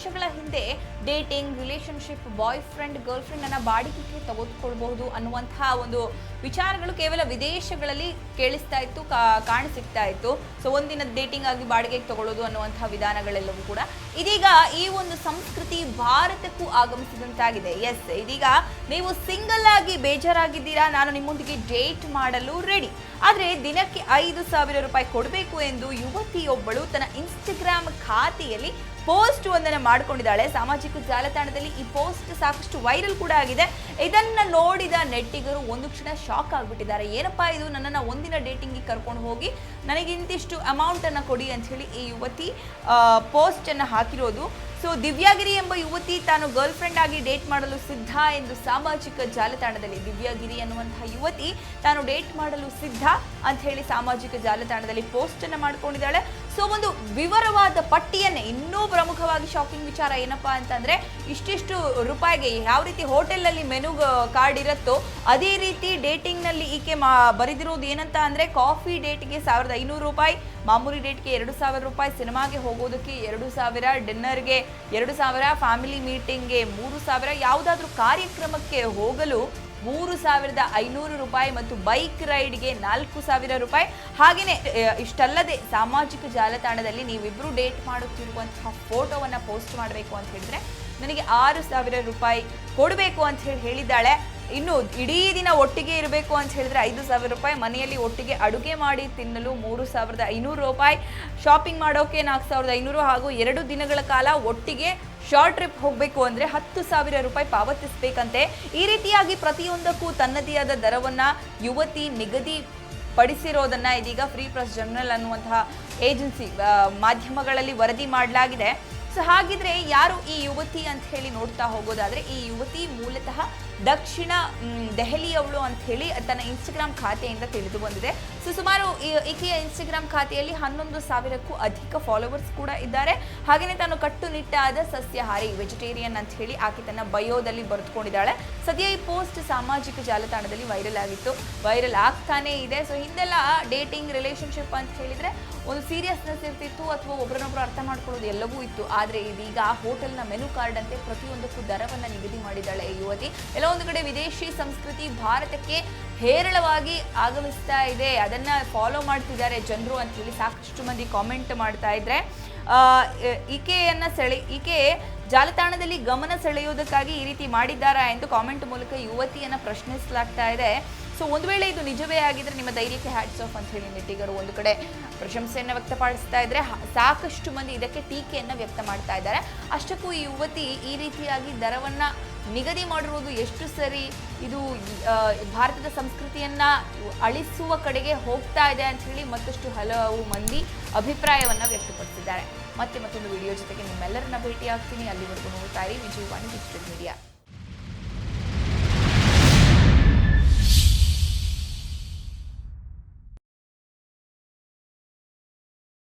ವರ್ಷಗಳ ಹಿಂದೆ dating relationship boyfriend girlfriend ಅನ್ನ ಬಾಡಿಗೆಗೆ ತೆಗೆದುಕೊಳ್ಬಹುದು ಅನ್ನುವಂತಹ ಒಂದು ವಿಚಾರಗಳು ಕೇವಲ ವಿದೇಶಗಳಲ್ಲಿ ಕೇಳಿಸ್ತಾ ಇತ್ತು ಕಾಣಿಸ್ತಾ ಇತ್ತು. ಸೊ ಒಂದಿನ ಡೇಟಿಂಗ್ ಆಗಿ ಬಾಡಿಗೆಗೆ ತಗೊಳ್ಳೋದು ಅನ್ನುವಂತಹ ವಿಧಾನಗಳೆಲ್ಲವೂ ಕೂಡ ಇದೀಗ ಈ ಒಂದು ಸಂಸ್ಕೃತಿ ಭಾರತಕ್ಕೂ ಆಗಮಿಸಿದಂತಾಗಿದೆ. ಎಸ್ ಇದೀಗ ನೀವು ಸಿಂಗಲ್ ಆಗಿ ಬೇಜಾರಾಗಿದ್ದೀರಾ? ನಾನು ನಿಮ್ಮೊಂದಿಗೆ ಡೇಟ್ ಮಾಡಲು ರೆಡಿ ಆದರೆ ದಿನಕ್ಕೆ ಐದು ಸಾವಿರ ರೂಪಾಯಿ ಕೊಡಬೇಕು ಎಂದು ಯುವತಿಯೊಬ್ಬಳು ತನ್ನ ಇನ್ಸ್ಟಾಗ್ರಾಮ್ ಖಾತೆಯಲ್ಲಿ ಪೋಸ್ಟ್ ಒಂದನ್ನು ಮಾಡ್ಕೊಂಡಿದ್ದಾಳೆ. ಸಾಮಾಜಿಕ ಜಾಲತಾಣದಲ್ಲಿ ಈ ಪೋಸ್ಟ್ ಸಾಕಷ್ಟು ವೈರಲ್ ಕೂಡ ಆಗಿದೆ. ಇದನ್ನ ನೋಡಿದ ನೆಟ್ಟಿಗರು ಒಂದು ಕ್ಷಣ ಶಾಕ್ ಆಗಿಬಿಟ್ಟಿದ್ದಾರೆ. ಏನಪ್ಪಾ ಇದು? ನನ್ನನ್ನು ಒಂದಿನ ಡೇಟಿಂಗಿಗೆ ಕರ್ಕೊಂಡು ಹೋಗಿ ನನಗೆ ಇಂತಿಷ್ಟು ಅಮೌಂಟ್ ಅನ್ನ ಕೊಡಿ ಅಂತ ಹೇಳಿ ಈ ಯುವತಿ ಪೋಸ್ಟ್ ಅನ್ನ ಹಾಕಿರೋದು. ಸೊ ದಿವ್ಯಾಗಿರಿ ಎಂಬ ಯುವತಿ ತಾನು ಗರ್ಲ್ ಫ್ರೆಂಡ್ ಆಗಿ ಡೇಟ್ ಮಾಡಲು ಸಿದ್ಧ ಎಂದು ಸಾಮಾಜಿಕ ಜಾಲತಾಣದಲ್ಲಿ ದಿವ್ಯಾಗಿರಿ ಅನ್ನುವಂತಹ ಯುವತಿ ತಾನು ಡೇಟ್ ಮಾಡಲು ಸಿದ್ಧ ಅಂತ ಹೇಳಿ ಸಾಮಾಜಿಕ ಜಾಲತಾಣದಲ್ಲಿ ಪೋಸ್ಟ್ ಅನ್ನ ಮಾಡ್ಕೊಂಡಿದ್ದಾಳೆ. ಸೊ ಒಂದು ವಿವರವಾದ ಪಟ್ಟಿಯನ್ನೇ, ಇನ್ನೂ ಪ್ರಮುಖವಾಗಿ ಶಾಕಿಂಗ್ ವಿಚಾರ ಏನಪ್ಪಾ ಅಂತಂದ್ರೆ, ಇಷ್ಟಿಷ್ಟು ರೂಪಾಯಿಗೆ ಯಾವ ರೀತಿ ಹೋಟೆಲ್ ಅಲ್ಲಿ ಮೆನು ಕಾರ್ಡ್ ಇರುತ್ತೋ, ಅದೇ ರೀತಿ ಡೇಟಿಂಗ್ನಲ್ಲಿ ಈಕೆ ಮಾ, ಬರೆದಿರೋದು ಏನಂತ ಅಂದ್ರೆ, ಕಾಫಿ ಡೇಟ್ಗೆ ಸಾವಿರದ ಐನೂರು ರೂಪಾಯಿ, ಮಾಮೂಲಿ ಡೇಟ್ಗೆ ಎರಡು ಸಾವಿರ ರೂಪಾಯಿ, ಸಿನಿಮಾಗೆ ಹೋಗೋದಕ್ಕೆ ಎರಡು ಸಾವಿರ, ಡಿನ್ನರ್ಗೆ ಎರಡು ಸಾವಿರ, ಫ್ಯಾಮಿಲಿ ಮೀಟಿಂಗ್ಗೆ ಮೂರು ಸಾವಿರ, ಯಾವುದಾದ್ರೂ ಕಾರ್ಯಕ್ರಮಕ್ಕೆ ಹೋಗಲು ಮೂರು ಸಾವಿರದ ಐನೂರು ರೂಪಾಯಿ ಮತ್ತು ಬೈಕ್ ರೈಡ್ಗೆ ನಾಲ್ಕು ಸಾವಿರ ರೂಪಾಯಿ. ಹಾಗೆಯೇ ಇಷ್ಟಲ್ಲದೆ ಸಾಮಾಜಿಕ ಜಾಲತಾಣದಲ್ಲಿ ನೀವಿಬ್ಬರು ಡೇಟ್ ಮಾಡುತ್ತಿರುವಂತಹ ಫೋಟೋವನ್ನು ಪೋಸ್ಟ್ ಮಾಡಬೇಕು ಅಂತ ಹೇಳಿದ್ರೆ ನನಗೆ ಆರು ಸಾವಿರ ರೂಪಾಯಿ ಕೊಡಬೇಕು ಅಂತ ಹೇಳಿ ಹೇಳಿದ್ದಾಳೆ. ಇನ್ನು ಇಡೀ ದಿನ ಒಟ್ಟಿಗೆ ಇರಬೇಕು ಅಂತ ಹೇಳಿದ್ರೆ ಐದು ಸಾವಿರ ರೂಪಾಯಿ, ಮನೆಯಲ್ಲಿ ಒಟ್ಟಿಗೆ ಅಡುಗೆ ಮಾಡಿ ತಿನ್ನಲು ಮೂರು ಸಾವಿರದ ಐನೂರು ರೂಪಾಯಿ. ಶಾಪಿಂಗ್ ಮಾಡೋಕೆ ನಾಲ್ಕು ಸಾವಿರದ ಐನೂರು ಹಾಗೂ ಎರಡು ದಿನಗಳ ಕಾಲ ಒಟ್ಟಿಗೆ ಶಾರ್ಟ್ ಟ್ರಿಪ್ ಹೋಗಬೇಕು ಅಂದರೆ ಹತ್ತು ಸಾವಿರ ರೂಪಾಯಿ ಪಾವತಿಸಬೇಕಂತೆ. ಈ ರೀತಿಯಾಗಿ ಪ್ರತಿಯೊಂದಕ್ಕೂ ತನ್ನದೇ ಆದ ದರವನ್ನು ಯುವತಿ ನಿಗದಿ ಪಡಿಸಿರೋದನ್ನ ಇದೀಗ ಫ್ರೀ ಪ್ರೆಸ್ ಜರ್ನಲ್ ಅನ್ನುವಂತಹ ಏಜೆನ್ಸಿ ಮಾಧ್ಯಮಗಳಲ್ಲಿ ವರದಿ ಮಾಡಲಾಗಿದೆ. ಸೊ ಹಾಗಿದ್ರೆ ಯಾರು ಈ ಯುವತಿ ಅಂತ ಹೇಳಿ ನೋಡ್ತಾ ಹೋಗೋದಾದ್ರೆ ಈ ಯುವತಿ ಮೂಲತಃ ದಕ್ಷಿಣ ದೆಹಲಿಯವಳು ಅಂತ ಹೇಳಿ ತನ್ನ ಇನ್ಸ್ಟಾಗ್ರಾಮ್ ಖಾತೆಯಿಂದ ತಿಳಿದು ಬಂದಿದೆ. ಸೊ, ಸುಮಾರು ಈಕೆಯ ಇನ್ಸ್ಟಾಗ್ರಾಮ್ ಖಾತೆಯಲ್ಲಿ ಹನ್ನೊಂದು ಸಾವಿರಕ್ಕೂ ಅಧಿಕ ಫಾಲೋವರ್ಸ್ ಕೂಡ ಇದ್ದಾರೆ. ಹಾಗೆಯೇ ತಾನು ಕಟ್ಟುನಿಟ್ಟಾದ ಸಸ್ಯಹಾರಿ ವೆಜಿಟೇರಿಯನ್ ಅಂತ ಹೇಳಿ ಆಕೆ ತನ್ನ ಬಯೋದಲ್ಲಿ ಬರೆದುಕೊಂಡಿದ್ದಾಳೆ. ಸದ್ಯ ಈ ಪೋಸ್ಟ್ ಸಾಮಾಜಿಕ ಜಾಲತಾಣದಲ್ಲಿ ವೈರಲ್ ಆಗಿತ್ತು. ವೈರಲ್ ಆಗ್ತಾನೇ ಇದೆ. ಸೊ, ಹಿಂದೆಲ್ಲ ಡೇಟಿಂಗ್ ರಿಲೇಶನ್ಶಿಪ್ ಅಂತ ಹೇಳಿದ್ರೆ ಒಂದು ಸೀರಿಯಸ್ನೆಸ್ ಇರ್ತಿತ್ತು ಅಥವಾ ಒಬ್ಬರನ್ನೊಬ್ರು ಅರ್ಥ ಮಾಡ್ಕೊಳ್ಳೋದು ಎಲ್ಲವೂ ಇತ್ತು. ಆದರೆ ಇದೀಗ ಹೋಟೆಲ್ನ ಮೆನು ಕಾರ್ಡ್ ಅಂತೆ ಪ್ರತಿಯೊಂದಕ್ಕೂ ದರವನ್ನು ನಿಗದಿ ಮಾಡಿದ್ದಾಳೆ ಯುವತಿ. ಎಲ್ಲ ಒಂದು ಕಡೆ ವಿದೇಶಿ ಸಂಸ್ಕೃತಿ ಭಾರತಕ್ಕೆ ಹೇರಳವಾಗಿ ಆಗಮಿಸ್ತಾ ಇದೆ. ಅದನ್ನ ಫಾಲೋ ಮಾಡ್ತಿದ್ದಾರೆ ಜನರು ಅಂತ ಹೇಳಿ ಸಾಕಷ್ಟು ಮಂದಿ ಕಾಮೆಂಟ್ ಮಾಡ್ತಾ ಇದ್ರೆ. ಈಕೆಯನ್ನ ಸೆಳೆ, ಈಕೆ ಜಾಲತಾಣದಲ್ಲಿ ಗಮನ ಸೆಳೆಯುವುದಕ್ಕಾಗಿ ಈ ರೀತಿ ಮಾಡಿದ್ದಾರಾ ಎಂದು ಕಾಮೆಂಟ್ ಮೂಲಕ ಯುವತಿಯನ್ನ ಪ್ರಶ್ನಿಸಲಾಗ್ತಾ ಇದೆ. ಸೊ ಒಂದು ವೇಳೆ ಇದು ನಿಜವೇ ಆಗಿದ್ರೆ ನಿಮ್ಮ ಧೈರ್ಯಕ್ಕೆ ಹ್ಯಾಟ್ಸ್ ಆಫ್ ಅಂತ ಹೇಳಿ ನೆಟ್ಟಿಗರು ಒಂದು ಕಡೆ ಪ್ರಶಂಸೆಯನ್ನು ವ್ಯಕ್ತಪಡಿಸ್ತಾ ಇದ್ರೆ ಸಾಕಷ್ಟು ಮಂದಿ ಇದಕ್ಕೆ ಟೀಕೆಯನ್ನು ವ್ಯಕ್ತ ಮಾಡ್ತಾ ಇದ್ದಾರೆ. ಅಷ್ಟಕ್ಕೂ ಈ ಯುವತಿ ಈ ರೀತಿಯಾಗಿ ದರವನ್ನ ನಿಗದಿ ಮಾಡಿರುವುದು ಎಷ್ಟು ಸರಿ? ಇದು ಭಾರತದ ಸಂಸ್ಕೃತಿಯನ್ನ ಅಳಿಸುವ ಕಡೆಗೆ ಹೋಗ್ತಾ ಇದೆ ಅಂತ ಹೇಳಿ ಮತ್ತಷ್ಟು ಹಲವು ಮಂದಿ ಅಭಿಪ್ರಾಯವನ್ನ ವ್ಯಕ್ತಪಡಿಸಿದ್ದಾರೆ. ಮತ್ತೆ ಮತ್ತೊಂದು ವಿಡಿಯೋ ಜೊತೆಗೆ ನಿಮ್ಮೆಲ್ಲರನ್ನ ಭೇಟಿ ಆಗ್ತೀನಿ ಅಲ್ಲಿವರೆಗೂ ನೋಡ್ತಾ ಇರಿ. Vijayavani digital media